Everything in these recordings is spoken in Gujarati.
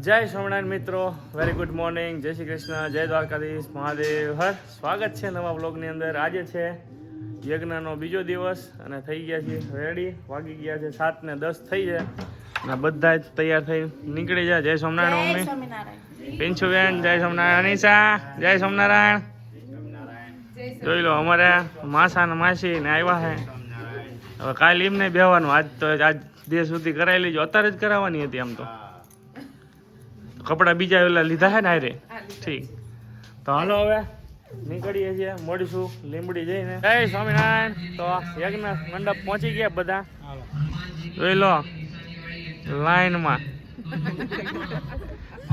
જય સ્વામિનારાયણ મિત્રો. વેરી ગુડ મોર્નિંગ જય શ્રી કૃષ્ણ. જય દ્વારકાધીશ. મહાદેવ. હર. સ્વાગત છે નવા બ્લોગની અંદર. આજે છે યજ્ઞનો બીજો દિવસ અને થઈ ગયા છે રેડી વાગી ગયા છે સાત ને દસ થઈ જાય અને બધા જ તૈયાર થઈ નીકળી જાય જય સ્વામિનારાયણ. મમ્મી પિંછુબેન જય સ્વામિનારાયણ. અનિશા જય સ્વામિનારાયણ. જોઈ લો અમારે માસા ને માસી ને આવ્યા છે હવે કાલે એમને બેહવાનું. આજ તો આજ દેશ સુધી કરાવી લીજો અત્યારે જ કરાવવાની હતી આમ તો. કપડા બીજા ઓલા લીધા છે ને હારે? ઠીક. તો હાલો હવે નીકળીએ છીએ મળીશું લીંબડી જઈને. જય સ્વામિનારાયણ. તો યજ્ઞ મંડપ પહોંચી ગયા બધા. જોઈ લો લાઈનમાં.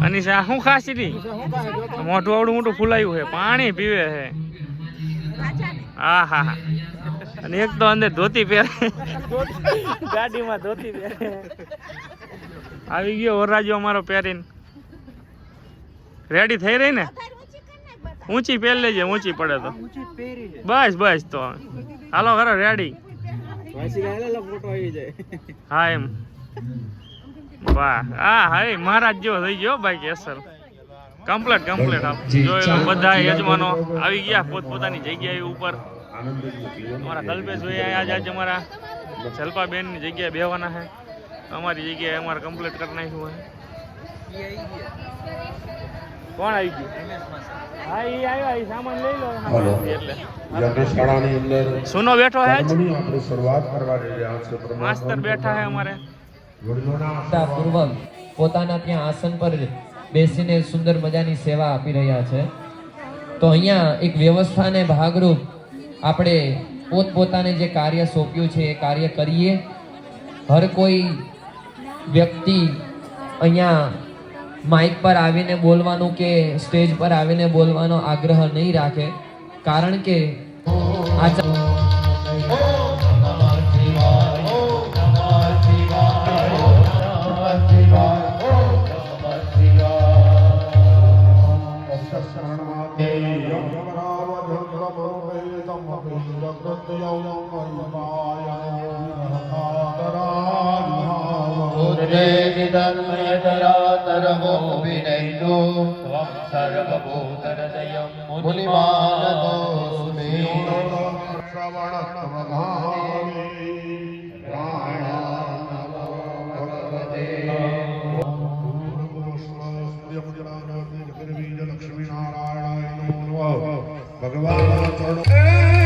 અનિશા શું ખાસી ની મોઢું આવડું મોટું ફૂલાયું છે. પાણી પીવે છે. હા હા હા. અને એક તો અંદર ધોતી પહેરે. ગાડીમાં ધોતી પહેરે. આવી ગયો વરરાજો અમારો પહેરીને. રેડી થઈ રહી ને? ઊંચી પહેરી લેજે ઊંચી પડે તો. બસ બસ તો. હાલો ખરો રેડી હા એમ. વાહ હા હા મહારાજ જેવો થઈ ગયો ભાઈ કેસર. કમ્પ્લેટ કમ્પ્લેટ આપ જોયેલો બધા યજમાનો આવી ગયા પોતપોતાની જગ્યાએ ઉપર. અમારા કલ્પેશ ભાઈ આજે આજે અમારા જલપાબેનની જગ્યાએ બેહવાના છે. અમારી જગ્યાએ અમારે કમ્પ્લેટ કરી નાખ્યું છે. કોણ આવી ગયું? હા એ આવ્યા એ સામાન લઈ લો. એટલે. યજ્ઞશાળાની અંદર સુનો બેઠો હે આપણે શરૂઆત કરવા જઈ રહ્યા છે માસ્તર બેઠા હે અમારે. પૂર્વક પોતાના ત્યાં આસન પર બેસીને સુંદર મજાની સેવા આપી રહ્યા છે. તો અહીંયા એક વ્યવસ્થાને ભાગરૂપ આપણે પોતપોતાને જે કાર્ય સોંપ્યું છે એ કાર્ય કરીએ. હર કોઈ વ્યક્તિ અહીંયા માઇક પર આવીને બોલવાનું કે સ્ટેજ પર આવીને બોલવાનો આગ્રહ નહીં રાખે. કારણ કે शिवो त्वं सर्वभूतहृदयं मुनिमानतोऽस्मि श्रवणत्वगामि लक्ष्मीनारायणाय नमो नमः भगवान्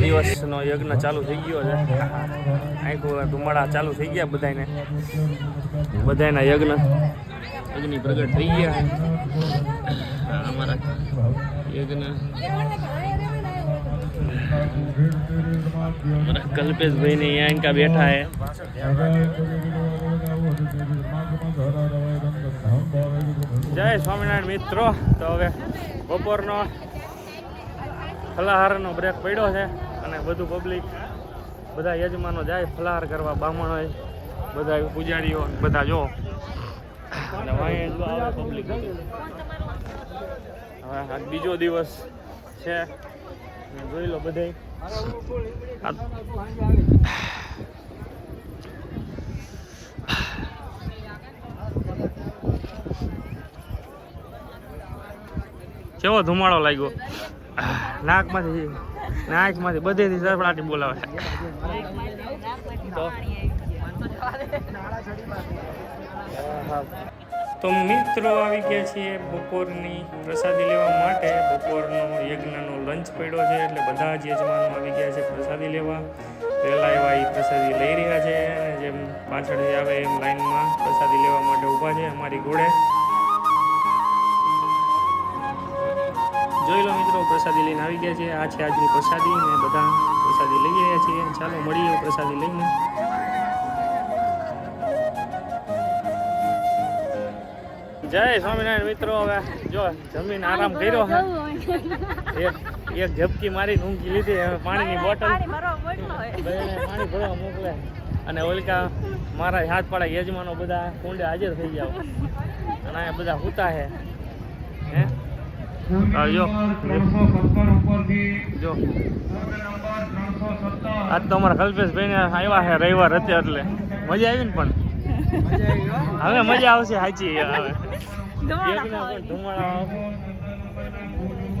બીજા દિવસનો યજ્ઞ ચાલુ થઈ ગયો છે. આખું ધુમાડા ચાલુ થઈ ગયા બધાને બધાના યજ્ઞ. અગ્નિ પ્રગટ થઈ ગયા. અમારા યજ્ઞ. અમારા કલ્પેશભાઈ ને અહીંયા ઇનકા બેઠા હે જય સ્વામિનારાયણ મિત્રો. તો હવે બપોરનો ફલાહારનો બ્રેક પડ્યો છે. બધું પબ્લિક બધા યજમાનો જાય, ફલાહાર કરવા, બામણો બધા પૂજારીઓ બધા જો. હવે આ બીજો દિવસ છે. જોઈ લો બધે કેવો ધુમાડો લાગ્યો? નાકમાંથી નાકમાંથી બધેથી સરફડાટી બોલાવે. તો મિત્રો આવી ગયા છીએ બપોરની પ્રસાદી લેવા માટે. બપોરનો યજ્ઞનો લંચ પડ્યો છે એટલે બધા જ યજમાનો આવી ગયા છે પ્રસાદી લેવા. પહેલાં એવા એ પ્રસાદી લઈ રહ્યા છે અને જેમ પાછળથી આવે એમ લાઈનમાં પ્રસાદી લેવા માટે ઊભા છે અમારી ઘોડે જોઈ લો મિત્રો પ્રસાદી લઈને આવી ગયા છે. આ છે આજની પ્રસાદી. ને બધા પ્રસાદી લઈ રહ્યા છીએ. ચાલો મળીએ પ્રસાદી લઈને. જય સ્વામિનારાયણ મિત્રો હવે જો જમીન આરામ કર્યો એક એક ઝપકી મારી ઊંઘી લીધી. હવે પાણીની બોટલ પાણી ભરવા મોકલે. અને ઓલકા મારા હાથ પાડા યજમાનો બધા કુંડે હાજર થઈ ગયા અને બધા હુતા હે. જો. જો. આજ તો અમારા કલ્પેશભાઈ ને આવ્યા છે રવિવાર હતી એટલે. મજા આવી ને પણ હવે મજા આવશે સાચી હવે.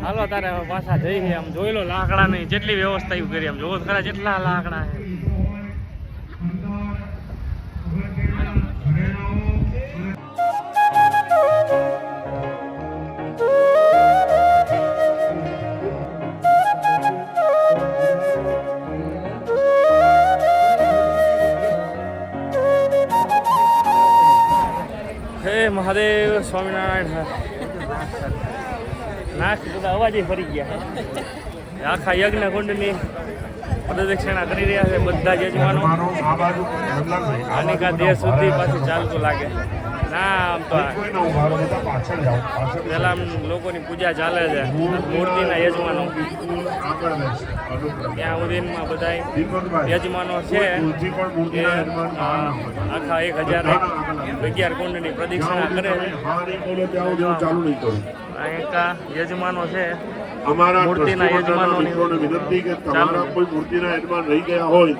હાલો તારે પાછા જઈએ આમ જોઈ લો લાકડા ની જેટલી વ્યવસ્થા કરી આમ. જોવો ખરા જેટલા લાકડા છે. મહાદેવ સ્વામિનારાયણ નાખ બધા અવાજે ફરી ગયા. આખા યજ્ઞ કુંડની પ્રદક્ષિણા કરી રહ્યા છે બધા યજમાનો. અનેકા દેર સુધી પાછું ચાલતું લાગે. ના આમ તો પેલા લોકોની પૂજા ચાલે છે. મૂર્તિના યજમાનો. ત્યાં સુધીમાં બધા યજમાનો છે. આખા એક હજાર અગિયાર કુંડની પ્રદક્ષિણા કરે. કરું. યજમાનો છે. અમારા મૂર્તિના યજમાનો વિનંતી કે તમારા કોઈ મૂર્તિના યજમાન રહી ગયા હોય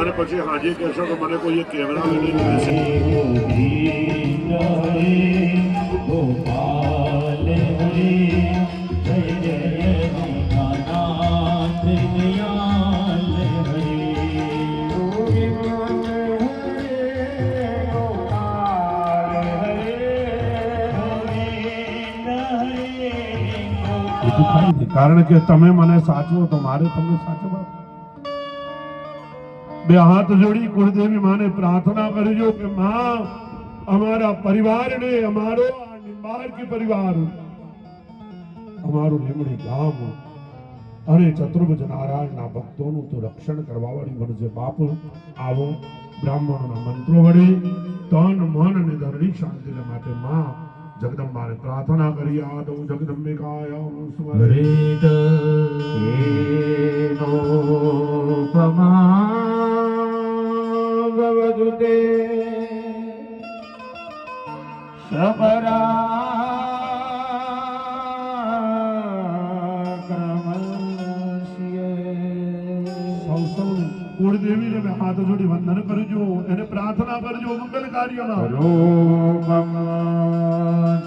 અને પછી હાજર કહેશો કે મને કોઈ એક કેમેરા લઈને બેસે કારણ કે તમે મને સાચવો તો મારે તમને સાચવા બે હાથ જોડી કુળદેવી માને પ્રાર્થના કરજો કે માં, અમારા પરિવારને અમારો આ નિંબાળકી પરિવાર, અમારું લીમડી ગામ અને ચતુર્ભુજ નારાયણના ભક્તોનું તો રક્ષણ કરવા વાળી મળજે બાપ આવો, બ્રાહ્મણોના મંત્રો વડે, તન, મન અને ધરણી શાંતિને માટે માં જગદંબાને પ્રાર્થના કરી આદૌ જગદંબિકાય સ્મરેત સૌ સૌ કુળદેવીને મેં હાથ જોડી વંદન કરજો એને પ્રાર્થના કરજો મંગલ કાર્યમાં.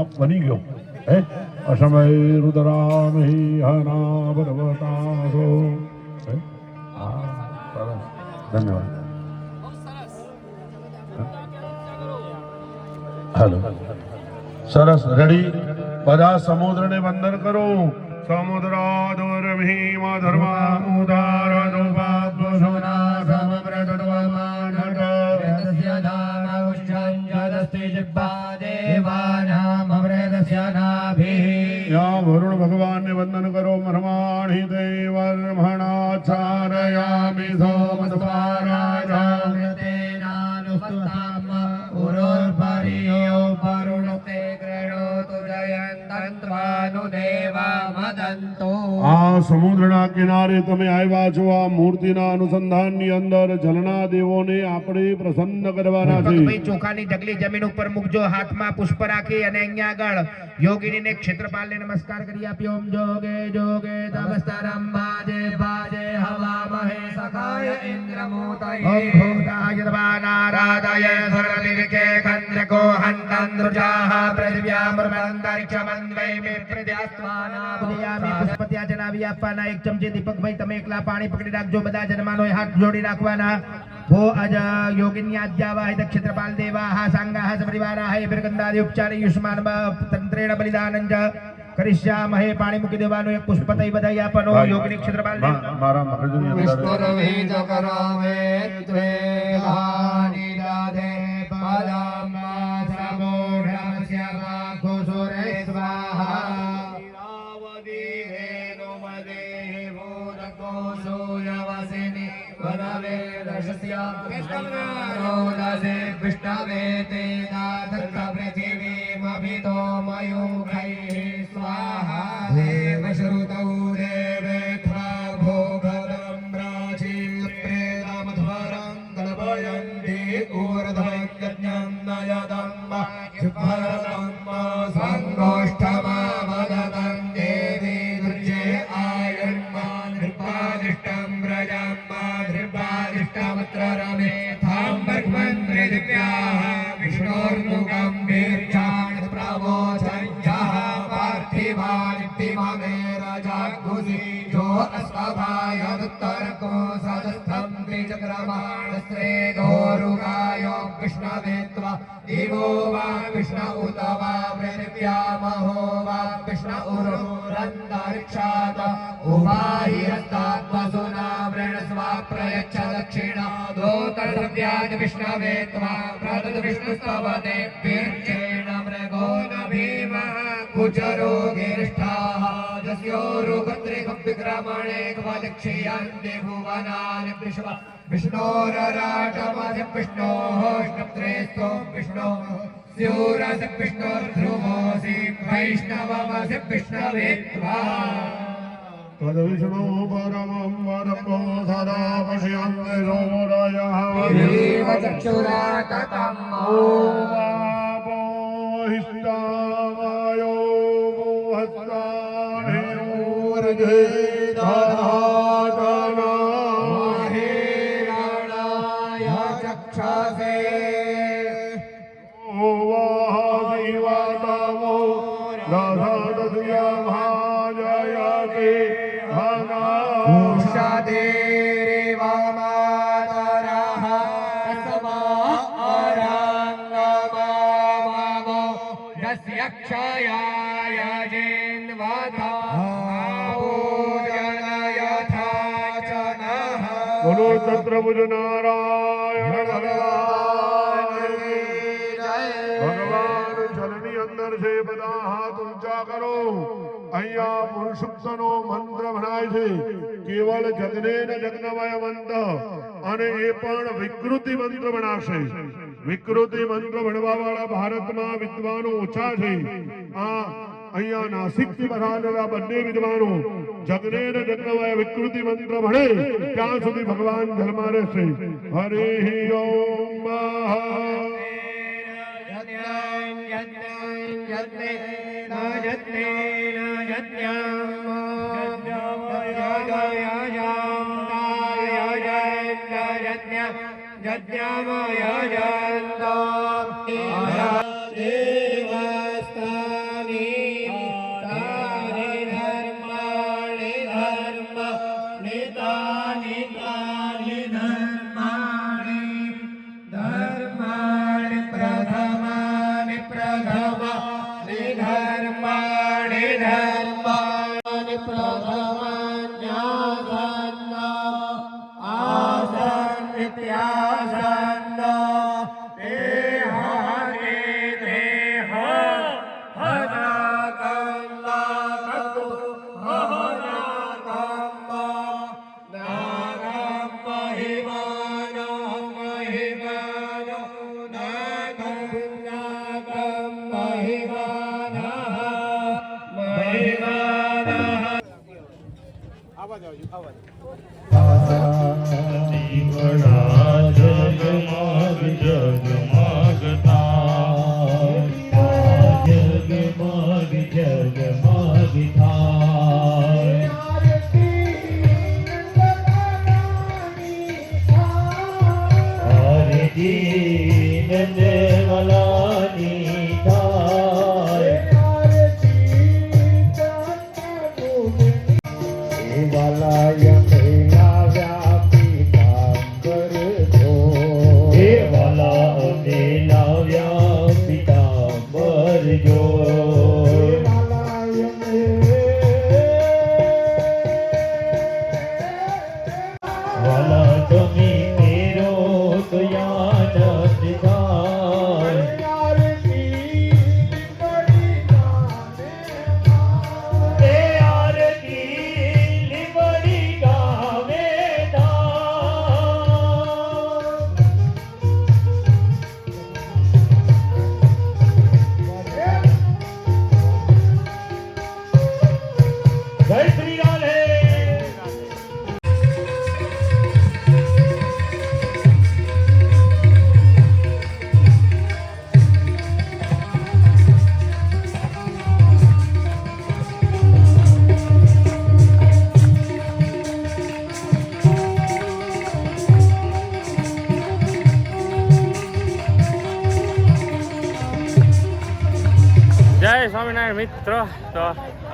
બાપ બની ગયો. હે? અસમય રુદ્રામ હિ? હના સરસ. ધન્યવાદ. હેલો. સરસ. રેડી? બધા સમુદ્રને વંદન કરો. સમુદ્રાદોર ભીમ ધર્મા देवा वदन्तु આ સમુદ્રના કિનારે તમે આવ્યા છો આ મૂર્તિના અનુસંધાનની અંદર જલના દેવોને આપણે પ્રસન્ન કરવાના છે ચોખાની ઢગલી જમીન ઉપર મૂકજો હાથમાં પુષ્પ રાખી અને અહીંયા આગળ યોગીનીને ક્ષેત્રપાલને નમસ્કાર કરી આપ્યો. ઓમ જોગે જોગે તમસ્તરમ બાજે બાજે હવા મહે સખાય ઇન્દ્રમૂતયે ઓમ ભૂતાય દવાનારાદય સર્વનિર્કે ખંદ્રકો હંતંદ્રુજાહ પૃથિવ્યામૃતંતરિક્ષમન્વય મે પ્રદ્યાસ્વાના ભૂયામિ પુષ્પત્યા જણાવી આપવાના. એક ચમચી દીપકભાઈ તમે એકલા પાણી પકડી રાખજો. બધા જન્માનો હાથ જોડી રાખવાના. ભો અજ યોગિની આજ્ઞાવાહિત ક્ષેત્રપાલ દેવા હા સાંગા હા સપરિવારા હે બિરગંધાદિ ઉપચાર યુષ્માન તંત્રેણ બલિદાનં કરિષ્યામહે પાણી મૂકી દેવાનું. એક પુષ્પતય બધાઈ આપવાનો. યોગિની ક્ષેત્રપાલ મારા મગજની અંદર से विष्णवे ते नाथ पृथिवीमभितो मयूखैः स्वाहा देवश्रुतौ देवेऽध्वा भोगदम् प्राचीम् प्रेदमध्वरम् कल्पयन्ति ऊर्ध्वज्ञम् नयदम् भरतम् अस्वभायदुत्तरको सदस्थं त्रिचक्रमाणस्त्रे दोरुगाय विष्णवे त्वा दिवो वा कृष्ण उत वा पृथिव्यामहो वा कृष्ण उरुरन्तरिक्षात उवाहि हस्तात्मसुना वृणस्वा प्रयच्छ दक्षिणा दोतर्व्याद् विष्णवे त्वा प्रदद विष्णुस्तवते वीर्येण मृगो न भीमः कुचरो गिरिष्ठाः यस्योरुगत्रिकविक्रमणे क्वदक्षियन्ति भुवनानि विश्व विष्णोरराटमसि विष्णोः ष्णप्त्रेस्तो विष्णो स्यूरसि विष्णोर्ध्रुवोऽसि वैष्णवमसि विष्णवे त्वा तद्विष्णो परमं वरपो सदा पश्यन्ति सोमरायः देव चक्षुराततम् ओवापो हिष्टावायो हस्तानि ऊर्जे ચંદ્રભુજ નારાયણ ભગવાન જલની અંદર છે બધા હાથ ઊંચા કરો અહીંયા પુરુષોત્તમનો મંત્ર ભણાય છે કેવલ જગને જગનમય મંત્ર અને એ પણ વિકૃતિ મંત્ર ભણાશે વિકૃતિ મંત્ર ભણવા વાળા ભારતમાં વિદ્વાનો ઓછા છે આ અહીંયા નાસિકથી બધા બંને વિદ્વાનો જગને ન જગનમય વિકૃતિ મંત્ર ભણે ત્યાં સુધી ભગવાન ધર્મા રહેશે હરે ઓમ Bye. જય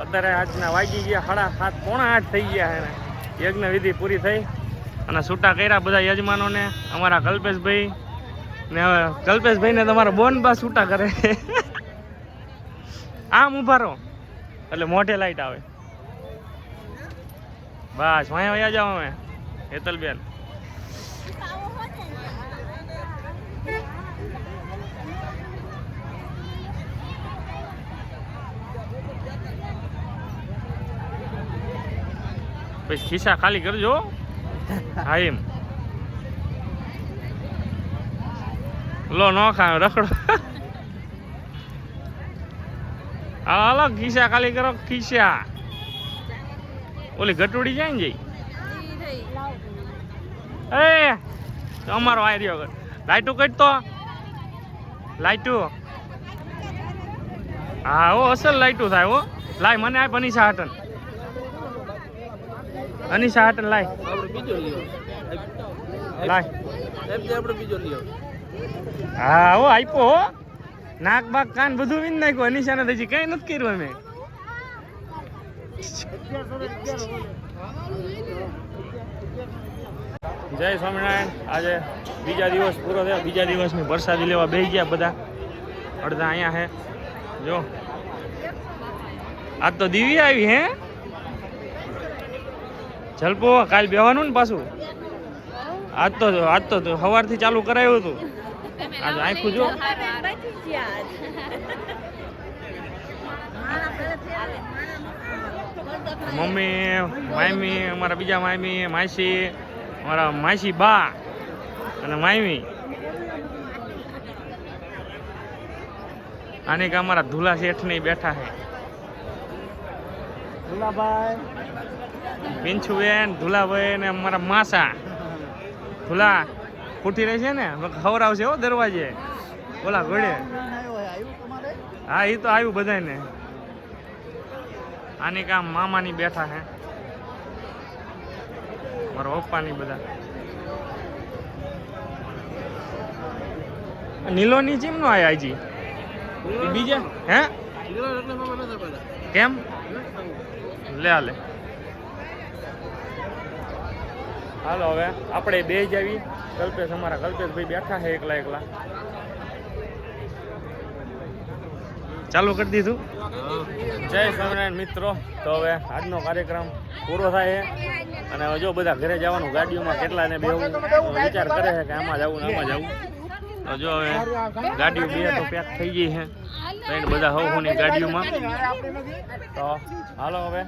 અત્યારે આજના વાગી ગયા, સાડા સાત, પોણા આઠ થઈ ગયા એને. યજ્ઞ વિધિ પૂરી થઈ અને છૂટા કર્યા બધા યજમાનોને, અમારા કલ્પેશભાઈ ને હવે કલ્પેશભાઈને તમારા બોન બા છૂટા કરે. આમ ઊભા રહો. એટલે મોઢે લાઈટ આવે. બસ વાંયા વયા જાઓ અમે, હેતલબેન. પછી ખિસ્સા ખાલી કરજો હો. એમ. લો, નો ખા, રખડો. હાલો, ખિસ્સા ખાલી કરો, ખિસ્સા. ઓલી ગટુડી જાય ને જઈ? એ, અમારો આઈ રહ્યો લાઈટું કટ તો. લાઈટું. હા, હો, અસલ લાઈટુ થાય, હો. લાય, મને આપ અનીસા હટન. અનીસા હટન લાય. બીજો લાય. હા હો આપ્યો હો. નાક બાક કાન બધું વિન નાખ્યું. અનિશાને તો હજી કઈ નથી કર્યું અમે. જય સ્વામિનારાયણ. આજે બીજા દિવસ પૂરો થયો. બીજા દિવસની વરસાદી લેવા બેસી ગયા બધા. અડધા અહીંયા હે. જો. આજ તો દીવી આવી હે. જલપો કાલ બેવાનું ને પાછું? આજ તો આજ તો સવારથી ચાલુ કરાયું હતું. આજે આખું જો. મમ્મી માયમી અમારા બીજા માયમી માસી અમારા માસી બા અને માયમી આને કે અમારા ધુલા શેઠ ને બેઠા છે. ધુલાભાઈ. પિંછુબેન ધુલાભાઈ ને અમારા માસા. ધુલા ફૂટી રહી છે ને? ખવડાવશે હો દરવાજે. ઓલા ઘોડે હા એ તો આવ્યું બધાને આની કામ મામાની બેઠા હે. મારા પપ્પાની બધા. નીલોની ચીમ નો આયા હજી? બીજા? હે? કેમ? લે હાલે હવે, આપણે બે જ આવી. કલ્પેશ અમારા કલ્પેશભાઈ બેઠા છે એકલા એકલા. ચાલુ કરી દીધું? જય સ્વામિનારાયણ મિત્રો. તો હવે આજનો કાર્યક્રમ પૂરો થાય છે. અને હજુ બધા ઘરે જવાનું, ગાડીઓમાં કેટલા ને બેવું વિચાર કરે છે કે આમાં જવું ને આમાં જવું. તો જો હવે ગાડીઓ બે તો પેક થઈ ગઈ છે. ત્રણ બધા હુની ગાડીઓમાં. તો હાલો હવે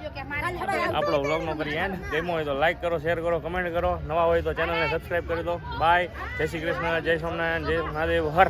આપણો વ્લોગનો કરીએ એન્ડ ગમ્યો હોય તો લાઈક કરો શેર કરો કમેન્ટ કરો. નવા હોય તો ચેનલને સબસ્ક્રાઈબ કરી દો. બાય જય શ્રી કૃષ્ણ, જય સ્વામિનારાયણ, જય મહાદેવ. હર.